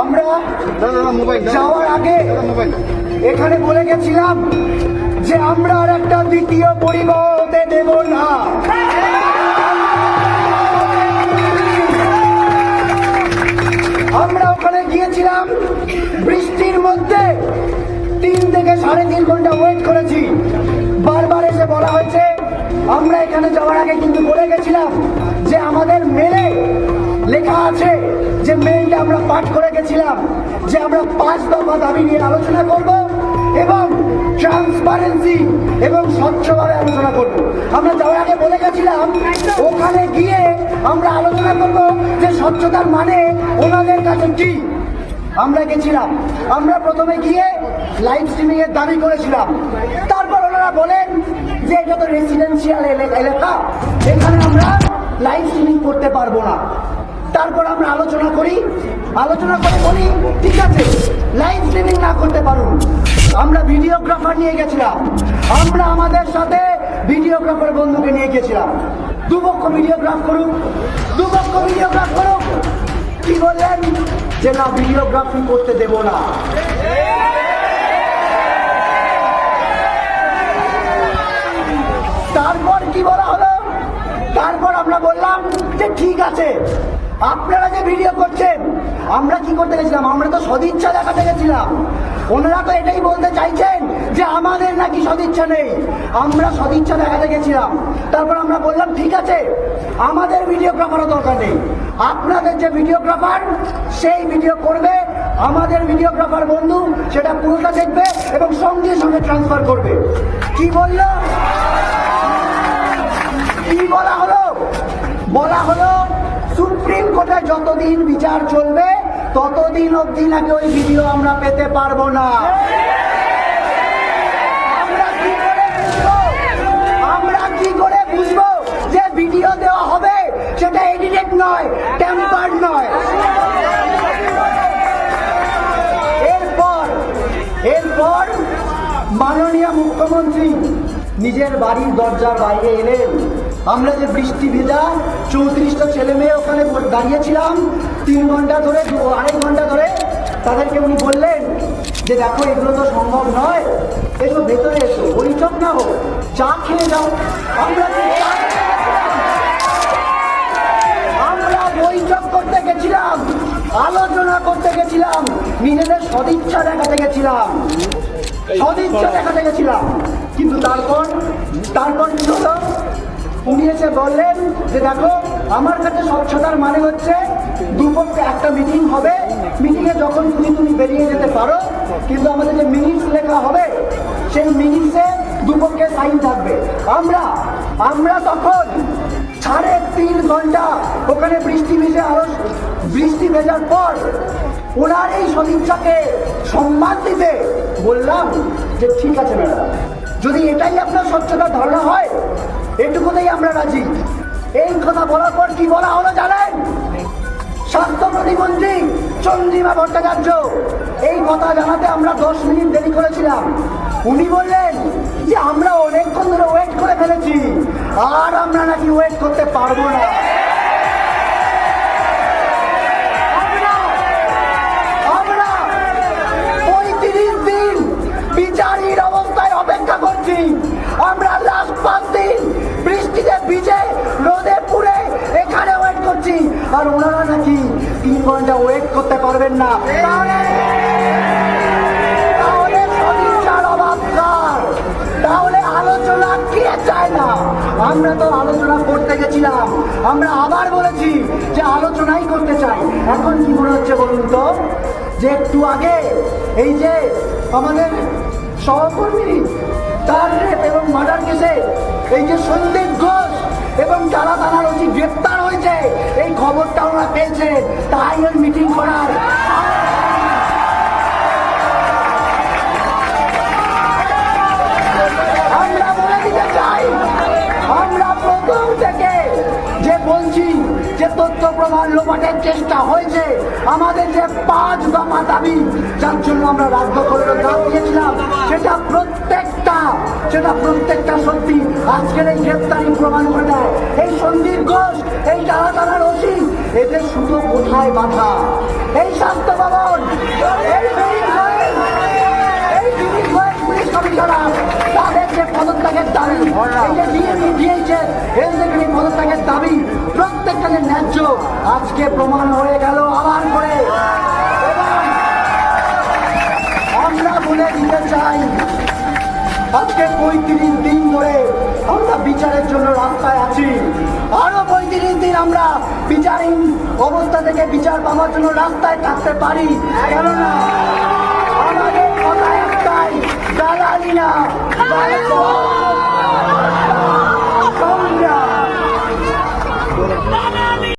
আমরা যাওয়ার আগে এখানে বলে গেছিলাম যে আমরা আর একটা দ্বিতীয় পরিবার হতে দেব না। আমরা ওখানে গিয়েছিলাম, বৃষ্টির মধ্যে তিন থেকে সাড়ে তিন ঘণ্টা ওয়েট করেছি। বারবার এসে বলা হয়েছে, আমরা এখানে যাওয়ার আগে কিন্তু বলে গেছিলাম যে আমাদের মেলে লেখা আছে যে মেলটা আমরা পাঠ করে গেছিলাম যে আমরা পাঁচ দফা দাবি নিয়ে আলোচনা করব এবং ট্রান্সপারেন্সি এবং স্বচ্ছভাবে আলোচনা করব। আমরা যাওয়ার আগে বলে গেছিলাম ওখানে গিয়ে আমরা আলোচনা করব যে স্বচ্ছতার মানে ওনাদের কাছে কি। আমরা গেছিলাম আমরা প্রথমে গিয়ে লাইভ স্ট্রিমিং এর দাবি করেছিলাম। তারপর ওনারা বলেন যে এটা তো রেসিডেন্সিয়াল এলাকা এখানে আমরা লাইভ স্ট্রিমিং করতে পারব না। তারপর আমরা আলোচনা করি। আলোচনা করে বলি, ঠিক আছে লাইভ স্ট্রিমিং না করতে পারুন। আমরা ভিডিওগ্রাফার নিয়ে গেছিলাম। আমরা আমাদের সাথে ভিডিওগ্রাফার বন্ধুকে নিয়ে গেছিলাম। দুপক্ষ ভিডিওগ্রাফ করুক, দুপক্ষ ভিডিওগ্রাফ করুক। কি বললেন? যে না ভিডিওগ্রাফি করতে দেব না। তারপর কি বলা হলো? তারপর আমরা বললাম যে ঠিক আছে, আপনারা যে ভিডিও করছেন, আমরা কি করতে গেছিলাম? আমরা তো সদিচ্ছা দেখাতে গেছিলাম। ওনারা তো এটাই বলতে চাইছেন যে আমাদের নাকি সদিচ্ছা নেই। আমরা সদিচ্ছা দেখাতে গেছিলাম। তারপর আমরা বললাম, ঠিক আছে, আমাদের ভিডিওগ্রাফারও দরকার নেই। আপনাদের যে ভিডিওগ্রাফার সেই ভিডিও করবে, আমাদের ভিডিওগ্রাফার বন্ধু, সেটা পুরোটা দেখবে এবং সঙ্গে সঙ্গে ট্রান্সফার করবে। কি বলল? বলা হলো, সুপ্রিম কোর্টে যতদিন বিচার চলবে, ততদিন অবধি নাকি ওই ভিডিও আমরা পেতে পারব না। আমরা কি করে বুঝব? যে ভিডিও দেওয়া হবে? সেটা এডিটেড নয় টেম্পার্ড নয়। এরপর এরপর মাননীয় মুখ্যমন্ত্রী নিজের বাড়ির দরজার বাইরে এলেন। আমরা যে বৃষ্টি ভেজা চৌত্রিশটা ছেলে মেয়ে ওখানে দাঁড়িয়েছিলাম, তিন ঘণ্টা ধরে আড়াই ঘণ্টা ধরে তাদেরকে উনি বললেন যে, দেখো, এগুলো তো সম্ভব নয়। এসো, ভেতরে এসো বৈঠক না হোক, চা খেয়ে যাও। আমরা আমরা বৈঠক করতে গেছিলাম, আলোচনা করতে গেছিলাম, নিজেদের সদিচ্ছা দেখাতে গেছিলাম। সদিচ্ছা দেখাতে গেছিলাম। কিন্তু তারপর তারপর কি হলো? উনি এসে বললেন যে, দেখো, আমার কাছে স্বচ্ছতার মানে হচ্ছে দুপক্ষে একটা মিটিং হবে। মিটিংয়ে যখন তুমি তুমি বেরিয়ে যেতে পারো, কিন্তু আমাদের যে মিনিটস লেখা হবে, সেই মিনিটসে দুপক্ষে সাইন থাকবে। আমরা আমরা তখন সাড়ে তিন ঘণ্টা ওখানে বৃষ্টি ভিজে আরও বৃষ্টি ভেজার পর ওনার এই সদিচ্ছাকে সম্মান দিতে বললাম যে, ঠিক আছে ম্যাডাম। যদি এটাই আপনার স্বচ্ছতার ধারণা হয় এটুকুতেই আমরা রাজি। এই কথা বলার পর কি বলা হলো জানেন? স্বাস্থ্য প্রতিমন্ত্রী চন্দ্রিমা ভট্টাচার্য, এই কথা জানাতে আমরা দশ মিনিট দেরি করেছিলাম। উনি বললেন যে আমরা অনেকক্ষণ ধরে ওয়েট করে ফেলেছি, আর আমরা নাকি ওয়েট করতে পারব না। করতে পারবেন না। তাহলে আলোচনা কে চায় না? আমরা তো আলোচনা করতে গেছিলাম। আমরা আবার বলেছি যে আলোচনাই করতে চাই। এখন কি মনে হচ্ছে বলুন তো? যে একটু আগে এই যে আমাদের সহকর্মী, তার এবং মার্ডার কেসে এই যে সন্দীপ ঘোষ এবং যারা থানার ওসি গ্রেপ্তার হয়েছে, এই খবরটা ওরা পেয়েছে। তাই ওই মিটিং সত্য প্রমাণ লোপাটের চেষ্টা হয়েছে। আমাদের যে পাঁচ দফা দাবি, যার জন্য আমরা রাজ্য করে দাম দিয়েছিলাম, সেটা প্রত্যেকটা সেটা প্রত্যেকটা সত্যি আজকের এই গ্রেপ্তারি প্রমাণ করে দেয়। এই সন্দীপ ঘোষ, এই তারা তারা রসি এদের শুধু কোথায় বাধা? এই স্বাস্থ্য ভবন, এই পুলিশ কমিশনার, তাদের যে পদত্যাগের দাবি, এই যে ডিএমই দিয়েছে এর থেকে পদত্যাগের আজকে প্রমাণ হয়ে গেল আবার করে। আমরা বলে দিতে চাই, আজকে পঁয়ত্রিশ দিন ধরে আমরা বিচারের জন্য রাস্তায় আছি। আরও পঁয়ত্রিশ দিন আমরা বিচারহীন অবস্থা থেকে বিচার পাওয়ার জন্য রাস্তায় থাকতে পারি। কেননা আমাদের কথা একটাই না